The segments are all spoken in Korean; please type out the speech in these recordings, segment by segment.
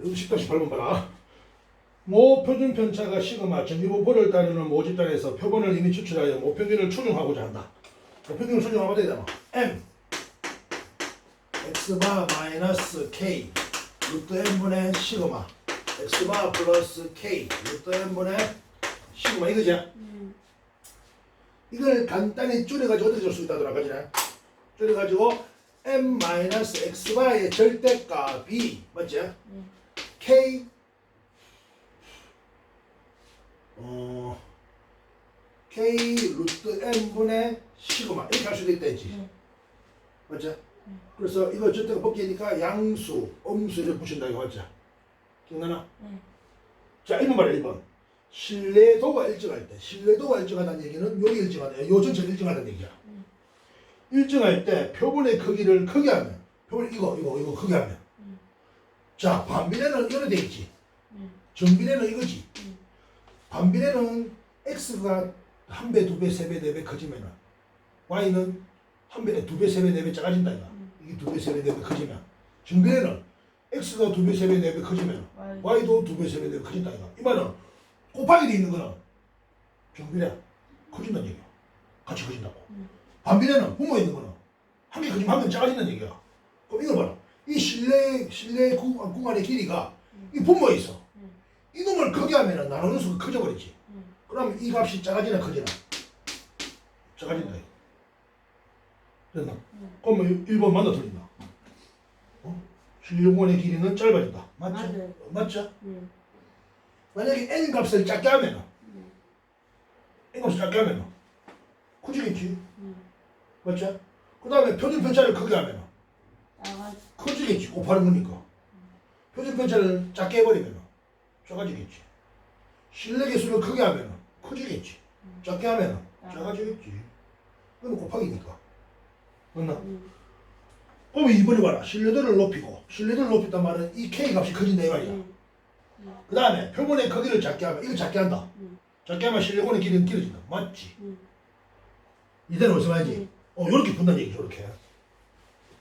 여기 10-8번 봐라. 모 표준 편차가 시그마 전기분포를 따르는 모집단에서 표본을 이미 추출하여 모평균을 추정하고자 한다. 모평균을 추정하면 되잖아. m x바 마이너스 k 루트 n분의 시그마 x바 플러스 k 루트 n분의 시그마 이거지? 음. 이걸 간단히 줄여가지고 어떻게 줄 수 있다더라 그지? 줄여가지고 m 마이너스 x바의 절대값이 맞지? 음. K 어 k 루트 n 분의 시그마 이렇게 할 수도 있다 했지 네. 맞죠? 그래서 이거 절대가 벗기니까 양수, 음수 이렇게 붙인다 이거 맞죠? 기억나나? 네. 자 1번 봐라 1번 신뢰도가 일정할 때 신뢰도가 일정하다는 얘기는 여기 일정하다 요 전체가 일정하다는 얘기야 음. 일정할 때 표본의 크기를 크게 하면 표본 이거 이거 이거 크게 하면 음. 자 반비례는 이렇게 돼 있지 음. 정비례는 이거지 음. 반비례는 x가 한 배, 두 배, 세 배, 네 배 커지면은 y는 한 배, 두 배, 세 배, 네 배 작아진다 이거. 음. 이게 두 배, 세 배, 네 배 커지면 정비례는 x가 두 배, 세 배, 네 배 커지면 Y. y도 두 배, 세 배, 네 배 커진다 이거. 이 말은 곱하기 돼 있는 거는 정비례 커진다는 얘기야. 같이 커진다고. 음. 반비례는 분모에 있는 거는 한 개 커지면 한 개 작아진다는 얘기야. 그럼 이걸 봐라. 이 실내 실내 구- 공간의 길이가 이 분모에 있어. 음. 이놈을 크게 하면은 나누는 수가 커져버리지. 음. 그럼 이 값이 작아지나 커지나? 작아진다. 됐나? 음. 그러면 1번 맞나 틀린다? 어? 실용원의 길이는 짧아진다. 맞죠? 맞아요. 맞죠? 음. 만약에 n 값을 작게 하면은 음. n 값을 작게 하면은 커지겠지. 음. 맞죠? 그 다음에 표준 편차를 크게 하면은 나가. 커지겠지. 곱하는 거니까. 표준 편차를 작게 해버리면은 작아지겠지. 실내 개수를 크게 하면은 커지겠지. 작게 하면은 작아지겠지. 그건 곱하기니까. 맞나? 음. 그럼 이번에 봐라. 신뢰도를 높이고 신뢰도를 높였단 말은 이 K 값이 커진다 이 말이야. 음. 그 다음에 표본의 크기를 작게 하면 이거 작게 한다. 음. 작게 하면 실내곤의 길이는 길어진다. 맞지? 음. 이대로 어디서? 음. 어 요렇게 분단 얘기죠 이렇게.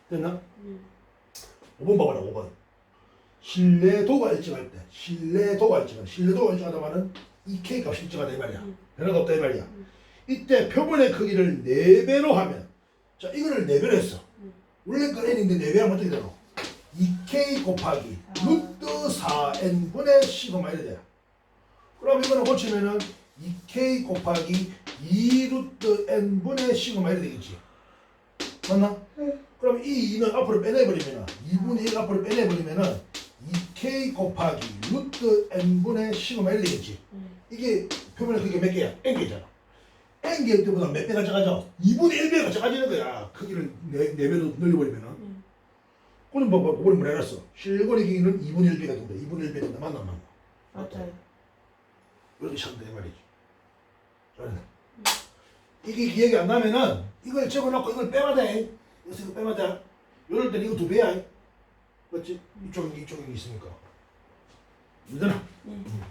됐나? 음. 5번 봐봐라 5번. 신뢰도가 일정할 때 신뢰도가 일정한 신뢰도가 일정하다 말은 이 K 값이 일정하다 이 말이야. 음. 변화가 없다 이 말이야. 음. 이때 표본의 크기를 4배로 하면 자 이거를 4배로 했어. 음. 원래 거 n인데 4배 하면 어떻게 되노? 2k 곱하기 아. 루트 4n 분의 시그마 이래 돼. 그럼 이거는 고치면은 2k 곱하기 2 루트 n 분의 시그마 이래 되겠지. 맞나? 그럼 이 2는 앞으로 빼내버리면은 2분의 1 앞으로 빼내버리면은 2k 곱하기 루트 n 분의 시그마 이래 되겠지. 음. 이게 표면에 그게 몇 개야? n 개잖아. n 개일 때보다 몇 배가 작아져? 2분의 1배가 작아지는 거야. 크기를 네, 네 배로 늘려버리면은. 음. 그럼 뭐, 뭐, 그걸 뭐라 해놨어? 실거리 길이는 2분의 1배가 된다. 2분의 1배 된다. 맞나, 맞나? 맞아요. 이렇게 찾는다, 이 말이지. 잘했네. 이게 기억이 안 나면은 이걸 적어놓고 이걸 빼면 돼. 여기서 이거 돼. 이럴 때는 이거 두 배야. 맞지? 이쪽에 이쪽에 있으니까. 이잖아. 음.